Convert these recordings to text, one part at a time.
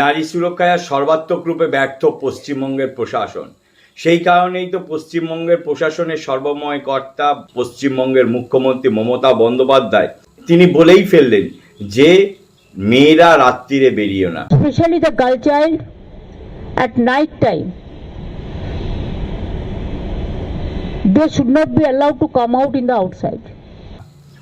নারী সুরক্ষায় সর্বাত্মক রূপে ব্যর্থ পশ্চিমবঙ্গের প্রশাসন। সেই কারণেই তো পশ্চিমবঙ্গের প্রশাসনের সর্বময় কর্তা পশ্চিমবঙ্গের মুখ্যমন্ত্রী মমতা বন্দ্যোপাধ্যায়, তিনি বলেই ফেললেন যে মেয়েরা রাত্রিরে বেরিয়ে না। Especially the girl child at night time. They should not be allowed to come out in the outside.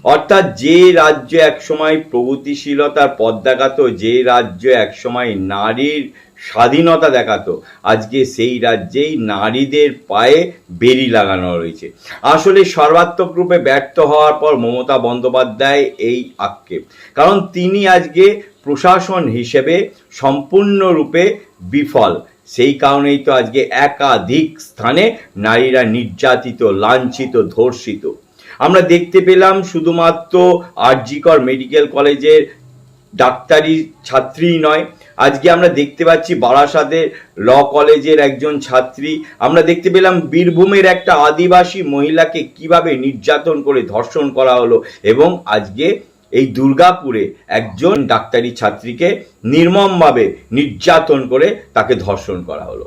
অর্থাৎ যে রাজ্য একসময় প্রগতিশীলতার পথ দেখাতো, যে রাজ্য একসময় নারীর স্বাধীনতা দেখাতো, আজকে সেই রাজ্যেই নারীদের পায়ে বেরি লাগানো রয়েছে। আসলে সর্বাত্মক রূপে ব্যর্থ হওয়ার পর মমতা বন্দ্যোপাধ্যায় এই আক্ষেপ। কারণ তিনি আজকে প্রশাসন হিসেবে সম্পূর্ণরূপে বিফল। সেই কারণেই তো আজকে একাধিক স্থানে নারীরা নির্যাতিত, লাঞ্ছিত, ধর্ষিত। আমরা দেখতে পেলাম শুধুমাত্র আরজিকর মেডিকেল কলেজের ডাক্তারি ছাত্রী নয়, আজকে আমরা দেখতে পাচ্ছি বারাসাতের ল কলেজের একজন ছাত্রী। আমরা দেখতে পেলাম বীরভূমের একটা আদিবাসী মহিলাকে কীভাবে নির্যাতন করে ধর্ষণ করা হলো এবং আজকে এই দুর্গাপুরে একজন ডাক্তারি ছাত্রীকে নির্মমভাবে নির্যাতন করে তাকে ধর্ষণ করা হলো।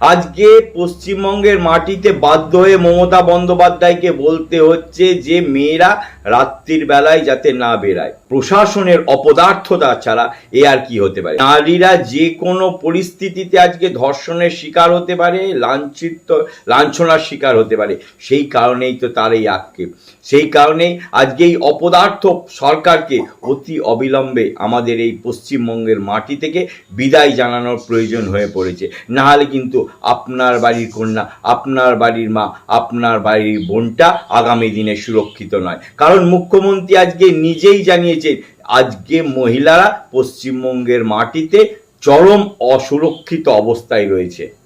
আজকে পশ্চিমবঙ্গের মাটিতে বাধ্য হয়ে মমতা বন্দ্যোপাধ্যায়কে বলতে হচ্ছে যে, মেয়েরা রাত্রির বেলায় যাতে না বেরায়। প্রশাসনের অপদার্থতা ছাড়া এ আর কি হতে পারে? নারীরা যে কোনো পরিস্থিতিতে আজকে ধর্ষণের শিকার হতে পারে, লাঞ্ছিত, লাঞ্ছনার শিকার হতে পারে। সেই কারণেই তো তার এই আক্ষেপ। সেই কারণেই আজকে এই অপদার্থ সরকারকে অতি অবিলম্বে আমাদের এই পশ্চিমবঙ্গের মাটি থেকে বিদায় জানানোর প্রয়োজন হয়ে পড়েছে। নাহলে কিন্তু আপনার বাড়ির কন্যা, আপনার বাড়ির মা, আপনার বাড়ির বোনটা আগামী দিনে সুরক্ষিত নয়। কারণ মুখ্যমন্ত্রী আজকে নিজেই জানিয়েছেন, আজকে মহিলারা পশ্চিমবঙ্গের মাটিতে চরম অসুরক্ষিত অবস্থায় রয়েছে।